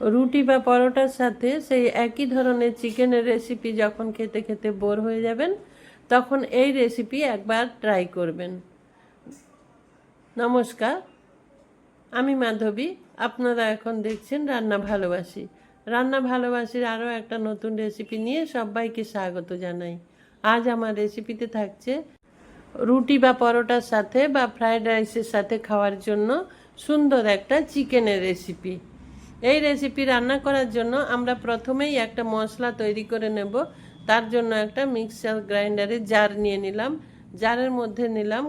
রুটি বা পরোটার সাথে সেই একই ধরনের চিকেনের রেসিপি যখন খেতে খেতে বোর হয়ে যাবেন, তখন এই রেসিপি একবার ট্রাই করবেন। নমস্কার, আমি মাধবী, আপনারা এখন দেখছেন রান্না ভালোবাসি। রান্না ভালোবাসির আরও একটা নতুন রেসিপি নিয়ে সবাইকে স্বাগত জানাই। আজ আমার রেসিপিতে থাকছে রুটি বা পরোটার সাথে বা ফ্রায়েড রাইসের সাথে খাওয়ার জন্য সুন্দর একটা চিকেনের রেসিপি এই রেসিপি রান্না করার জন্য আমরা প্রথমেই একটা মশলা তৈরি করে নেব। তার জন্য একটা মিক্সার গ্রাইন্ডারে জার নিয়ে নিলাম। জারের মধ্যে নিলাম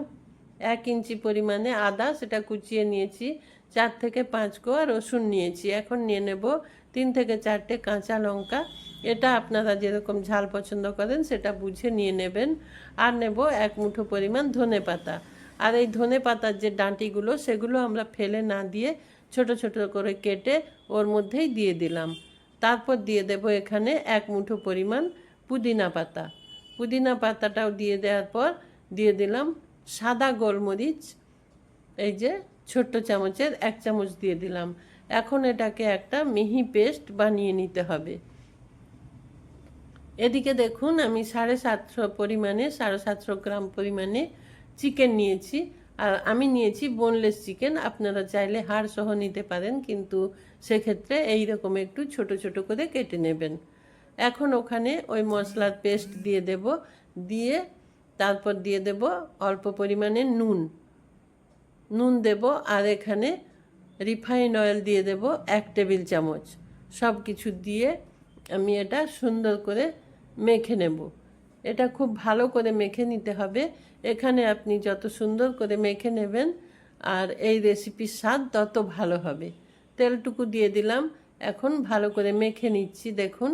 এক ইঞ্চি পরিমাণে আদা, সেটা কুচিয়ে নিয়েছি, চার থেকে পাঁচ কোয়া রসুন নিয়েছি। এখন নিয়ে নেব তিন থেকে চারটে কাঁচা লঙ্কা। এটা আপনারা যেরকম ঝাল পছন্দ করেন, সেটা বুঝে নিয়ে নেবেন। আর নেব এক মুঠো পরিমাণ ধনে পাতা। আর এই ধনে পাতার যে ডাঁটিগুলো, সেগুলো আমরা ফেলে না দিয়ে ছোট ছোট করে কেটে ওর মধ্যেই দিয়ে দিলাম। তারপর দিয়ে দেব এখানে এক মুঠো পরিমাণ পুদিনা পাতা। পুদিনা পাতাটাও দিয়ে দেওয়ার পর দিয়ে দিলাম সাদা গোলমরিচ, এই যে ছোট্ট চামচের এক চামচ দিয়ে দিলাম। এখন এটাকে একটা মিহি পেস্ট বানিয়ে নিতে হবে। এদিকে দেখুন আমি সাড়ে সাতশো পরিমাণে, সাড়ে সাতশো গ্রাম পরিমাণে চিকেন নিয়েছি। আর আমি নিয়েছি বোনলেস চিকেন আপনারা চাইলে হাড় সহ নিতে পারেন, কিন্তু সেক্ষেত্রে এই রকম একটু ছোট ছোট করে কেটে নেবেন। এখন ওখানে ওই মশলার পেস্ট দিয়ে দেব, দিয়ে তারপর দিয়ে দেব অল্প পরিমাণে নুন। নুন দেব আর এখানে রিফাইন অয়েল দিয়ে দেব এক টেবিল চামচ। সব কিছু দিয়ে আমি এটা সুন্দর করে মেখে নেব। এটা খুব ভালো করে মেখে নিতে হবে। এখানে আপনি যত সুন্দর করে মেখে নেবেন, আর এই রেসিপির স্বাদ তত ভালো হবে। তেলটুকু দিয়ে দিলাম, এখন ভালো করে মেখে নিচ্ছি, দেখুন।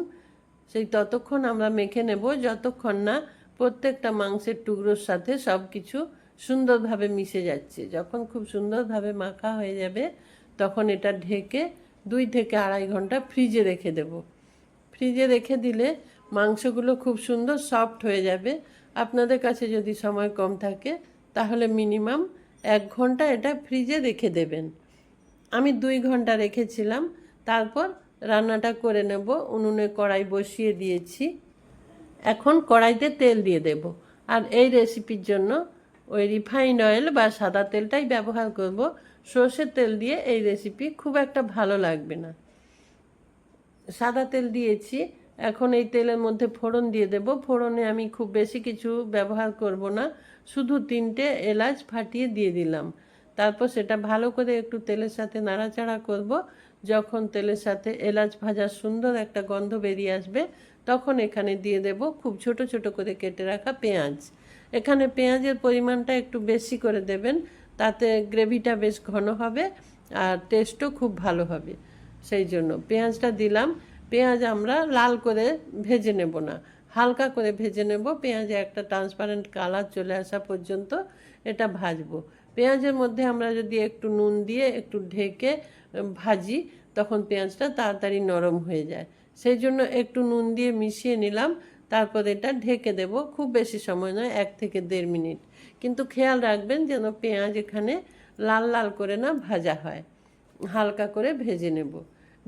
সেই ততক্ষণ আমরা মেখে নেব, যতক্ষণ না প্রত্যেকটা মাংসের টুকরোর সাথে সব কিছু সুন্দরভাবে মিশে যাচ্ছে। যখন খুব সুন্দরভাবে মাখা হয়ে যাবে, তখন এটা ঢেকে দুই থেকে আড়াই ঘণ্টা ফ্রিজে রেখে দেব। ফ্রিজে রেখে দিলে মাংসগুলো খুব সুন্দর সফট হয়ে যাবে আপনাদের কাছে যদি সময় কম থাকে, তাহলে মিনিমাম এক ঘণ্টা এটা ফ্রিজে রেখে দেবেন। আমি দুই ঘণ্টা রেখেছিলাম, তারপর রান্নাটা করে নেব, উনুনে কড়াই বসিয়ে দিয়েছি। এখন কড়াইতে তেল দিয়ে দেব। আর এই রেসিপির জন্য ওই রিফাইন্ড অয়েল বা সাদা তেলটাই ব্যবহার করব। সর্ষের তেল দিয়ে এই রেসিপি খুব একটা ভালো লাগবে না। সাদা তেল দিয়েছি। এখন এই তেলের মধ্যে ফোড়ন দিয়ে দেব। ফোড়নে আমি খুব বেশি কিছু ব্যবহার করব না। শুধু তিনটে এলাচ ফাটিয়ে দিয়ে দিলাম। তারপর সেটা ভালো করে একটু তেলের সাথে নাড়াচাড়া করব। যখন তেলের সাথে এলাচ ভাজার সুন্দর একটা গন্ধ বেরিয়ে আসবে, তখন এখানে দিয়ে দেব খুব ছোট ছোট করে কেটে রাখা পেঁয়াজ। এখানে পেঁয়াজের পরিমাণটা একটু বেশি করে দেবেন, তাতে গ্রেভিটা বেশ ঘন হবে আর টেস্টও খুব ভালো হবে। সেই জন্য পেঁয়াজটা দিলাম। পেঁয়াজ আমরা লাল করে ভেজে নেব না। হালকা করে ভেজে নেব। পেঁয়াজে একটা ট্রান্সপারেন্ট কালার চলে আসা পর্যন্ত এটা ভাজবো। পেঁয়াজের মধ্যে আমরা যদি একটু নুন দিয়ে একটু ঢেকে ভাজি, তখন পেঁয়াজটা তাড়াতাড়ি নরম হয়ে যায়। সেই জন্য একটু নুন দিয়ে মিশিয়ে নিলাম, তারপর এটা ঢেকে দেব। খুব বেশি সময় নয়, এক থেকে দেড় মিনিট। কিন্তু খেয়াল রাখবেন যেন পেঁয়াজ এখানে লাল লাল করে না ভাজা হয়। হালকা করে ভেজে নেব।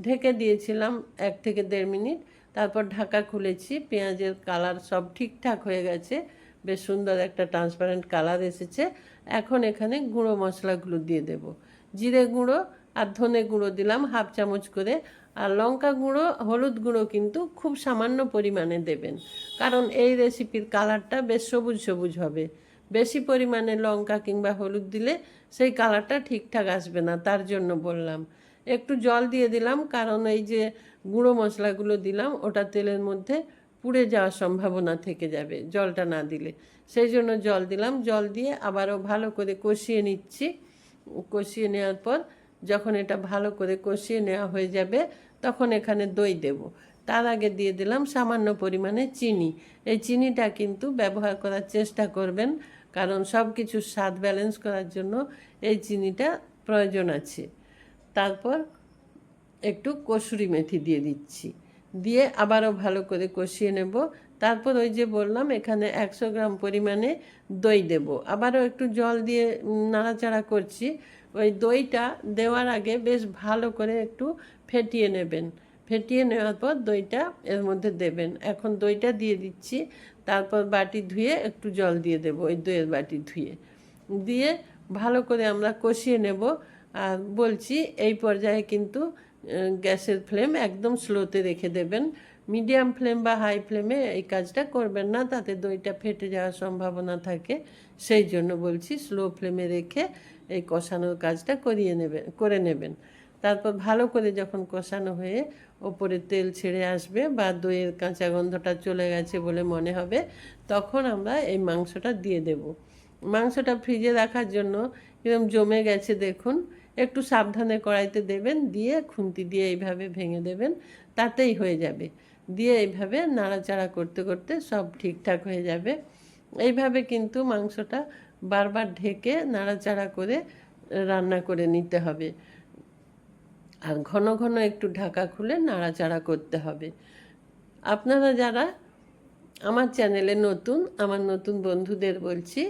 ঢেকে দিয়েছিলাম এক থেকে দেড় মিনিট। তারপর ঢাকা খুলেছি, পেঁয়াজের কালার সব ঠিকঠাক হয়ে গেছে। বেশ সুন্দর একটা ট্রান্সপারেন্ট কালার এসেছে। এখন এখানে গুঁড়ো মশলাগুলো দিয়ে দেব। জিরে গুঁড়ো আর ধনে গুঁড়ো দিলাম হাফ চামচ করে। আর লঙ্কা গুঁড়ো, হলুদ গুঁড়ো কিন্তু খুব সামান্য পরিমাণে দেবেন। কারণ এই রেসিপির কালারটা বেশ সবুজ সবুজ হবে। বেশি পরিমাণে লঙ্কা কিংবা হলুদ দিলে সেই কালারটা ঠিকঠাক আসবে না, তার জন্য বললাম। একটু জল দিয়ে দিলাম, কারণ এই যে গুঁড়ো মশলাগুলো দিলাম, ওটা তেলের মধ্যে পুড়ে যাওয়ার সম্ভাবনা থেকে যাবে জলটা না দিলে। সেই জন্য জল দিলাম, জল দিয়ে আবারও ভালো করে কষিয়ে নিচ্ছি। কষিয়ে নেওয়ার পর যখন এটা ভালো করে কষিয়ে নেওয়া হয়ে যাবে, তখন এখানে দই দেব। তার আগে দিয়ে দিলাম সামান্য পরিমাণে চিনি। এই চিনিটা কিন্তু ব্যবহার করার চেষ্টা করবেন, কারণ সব কিছুর স্বাদ ব্যালেন্স করার জন্য এই চিনিটা প্রয়োজন আছে। তারপর একটু কসুরি মেথি দিয়ে দিচ্ছি। দিয়ে আবারও ভালো করে কষিয়ে নেব। তারপর ওই যে বললাম, এখানে একশো গ্রাম পরিমাণে দই দেব। আবারও একটু জল দিয়ে নাড়াচাড়া করছি। ওই দইটা দেওয়ার আগে বেশ ভালো করে একটু ফেটিয়ে নেবেন। ফেটিয়ে নেওয়ার পর দইটা এর মধ্যে দেবেন। এখন দইটা দিয়ে দিচ্ছি। তারপর বাটি ধুয়ে একটু জল দিয়ে দেবো, ওই দইয়ের বাটি ধুয়ে। দিয়ে ভালো করে আমরা কষিয়ে নেব। বলছি, এই পর্যায়ে কিন্তু গ্যাসের ফ্লেম একদম স্লোতে রেখে দেবেন। মিডিয়াম ফ্লেম বা হাই ফ্লেমে এই কাজটা করবেন না, তাতে দইটা ফেটে যাওয়ার সম্ভাবনা থাকে। সেই জন্য বলছি, স্লো ফ্লেমে রেখে এই কষানোর কাজটা করিয়ে নেবেন, করে নেবেন। তারপর ভালো করে যখন কষানো হয়ে ওপরে তেল ছেড়ে আসবে বা দইয়ের কাঁচা গন্ধটা চলে গেছে বলে মনে হবে, তখন আমরা এই মাংসটা দিয়ে দেব। মাংসটা ফ্রিজে রাখার জন্য এরকম জমে গেছে দেখুন একটু সাবধানে কড়াইতে দেবেন, দিয়ে খুন্তি দিয়ে এইভাবে ভেঙে দেবেন, তাতেই হয়ে যাবে। দিয়ে এইভাবে নাড়াচাড়া করতে করতে সব ঠিকঠাক হয়ে যাবে। এইভাবে কিন্তু মাংসটা বারবার ঢেকে নাড়াচাড়া করে রান্না করে নিতে হবে। আর ঘন ঘন একটু ঢাকা খুলে নাড়াচাড়া করতে হবে। আপনারা যারা আমার চ্যানেলে নতুন, আমার নতুন বন্ধুদের বলছি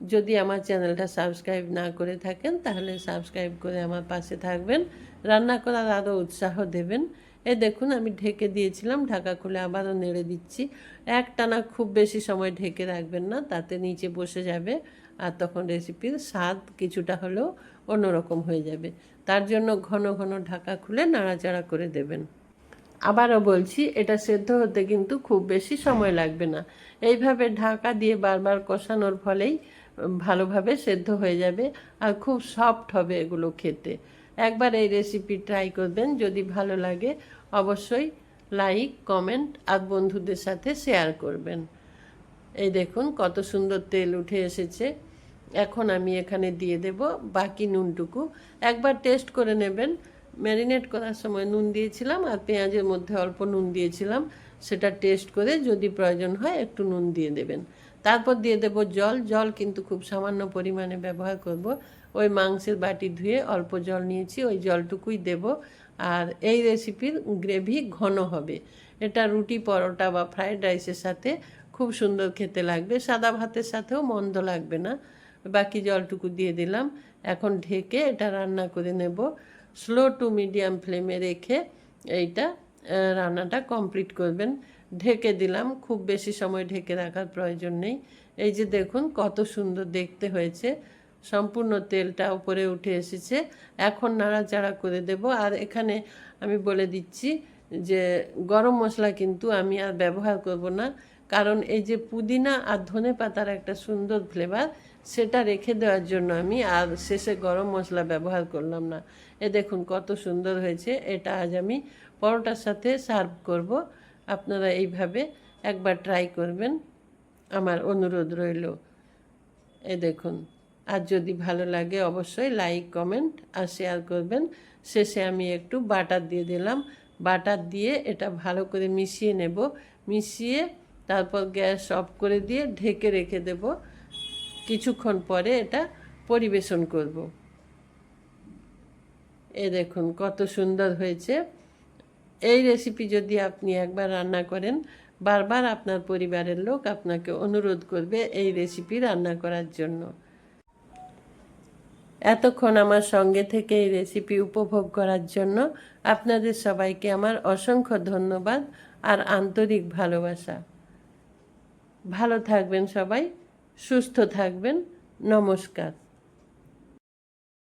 যদি আমার চ্যানেলটা সাবস্ক্রাইব না করে থাকেন, তাহলে সাবস্ক্রাইব করে আমার পাশে থাকবেন। রান্না করার আরও উৎসাহ দেবেন। এ দেখুন, আমি ঢেকে দিয়েছিলাম, ঢাকা খুলে আবারও নেড়ে দিচ্ছি। একটানা খুব বেশি সময় ঢেকে রাখবেন না, তাতে নিচে বসে যাবে আর তখন রেসিপির স্বাদ কিছুটা হলেও অন্যরকম হয়ে যাবে। তার জন্য ঘন ঘন ঢাকা খুলে নাড়াচাড়া করে দেবেন। আবারও বলছি, এটা সেদ্ধ হতে কিন্তু খুব বেশি সময় লাগবে না। এইভাবে ঢাকা দিয়ে বারবার কষানোর ফলেই ভালোভাবে সেদ্ধ হয়ে যাবে আর খুব সফট হবে এগুলো খেতে। একবার এই রেসিপি ট্রাই করবেন, যদি ভালো লাগে অবশ্যই লাইক কমেন্ট আর বন্ধুদের সাথে শেয়ার করবেন। এই দেখুন কত সুন্দর তেল উঠে এসেছে। এখন আমি এখানে দিয়ে দেব বাকি নুনটুকু। একবার টেস্ট করে নেবেন। ম্যারিনেট করার সময় নুন দিয়েছিলাম আর পেঁয়াজের মধ্যে অল্প নুন দিয়েছিলাম। সেটা টেস্ট করে যদি প্রয়োজন হয় একটু নুন দিয়ে দেবেন। তারপর দিয়ে দেব জল। জল কিন্তু খুব সামান্য পরিমাণে ব্যবহার করব। ওই মাংসের বাটি ধুয়ে অল্প জল নিয়েছি, ওই জলটুকুই দেব। আর এই রেসিপির গ্রেভি ঘন হবে। এটা রুটি পরোটা বা ফ্রায়েড রাইসের সাথে খুব সুন্দর খেতে লাগবে। সাদা ভাতের সাথেও মন্দ লাগবে না। বাকি জলটুকু দিয়ে দিলাম। এখন ঢেকে এটা রান্না করে নেব। স্লো টু মিডিয়াম ফ্লেমে রেখে এইটা রান্নাটা কমপ্লিট করবেন। ঢেকে দিলাম। খুব বেশি সময় ঢেকে রাখার প্রয়োজন নেই। এই যে দেখুন, কত সুন্দর দেখতে হয়েছে। সম্পূর্ণ তেলটা উপরে উঠে এসেছে। এখন নাড়াচাড়া করে দেব। আর এখানে আমি বলে দিচ্ছি যে, গরম মশলা কিন্তু আমি আর ব্যবহার করব না। কারণ এই যে পুদিনা আর ধনে পাতার একটা সুন্দর ফ্লেভার সেটা রেখে দেওয়ার জন্য আমি আর শেষে গরম মশলা ব্যবহার করলাম না। এ দেখুন কত সুন্দর হয়েছে। এটা আজ আমি পরোটার সাথে সার্ভ করব। আপনারা এইভাবে একবার ট্রাই করবেন। আমার অনুরোধ রইল। এ দেখুন, আর যদি ভালো লাগে অবশ্যই লাইক কমেন্ট আর শেয়ার করবেন। শেষে আমি একটু বাটার দিয়ে দিলাম। বাটার দিয়ে এটা ভালো করে মিশিয়ে নেব। মিশিয়ে তারপর গ্যাস অফ করে দিয়ে ঢেকে রেখে দেব। কিছুক্ষণ পরে এটা পরিবেশন করব। এ দেখুন, কত সুন্দর হয়েছে। এই রেসিপি যদি আপনি একবার রান্না করেন, বারবার আপনার পরিবারের লোক আপনাকে অনুরোধ করবে এই রেসিপি রান্না করার জন্য। এতক্ষণ আমার সঙ্গে থেকে এই রেসিপি উপভোগ করার জন্য আপনাদের সবাইকে আমার অসংখ্য ধন্যবাদ আর আন্তরিক ভালোবাসা। ভালো থাকবেন সবাই, সুস্থ থাকবেন, নমস্কার।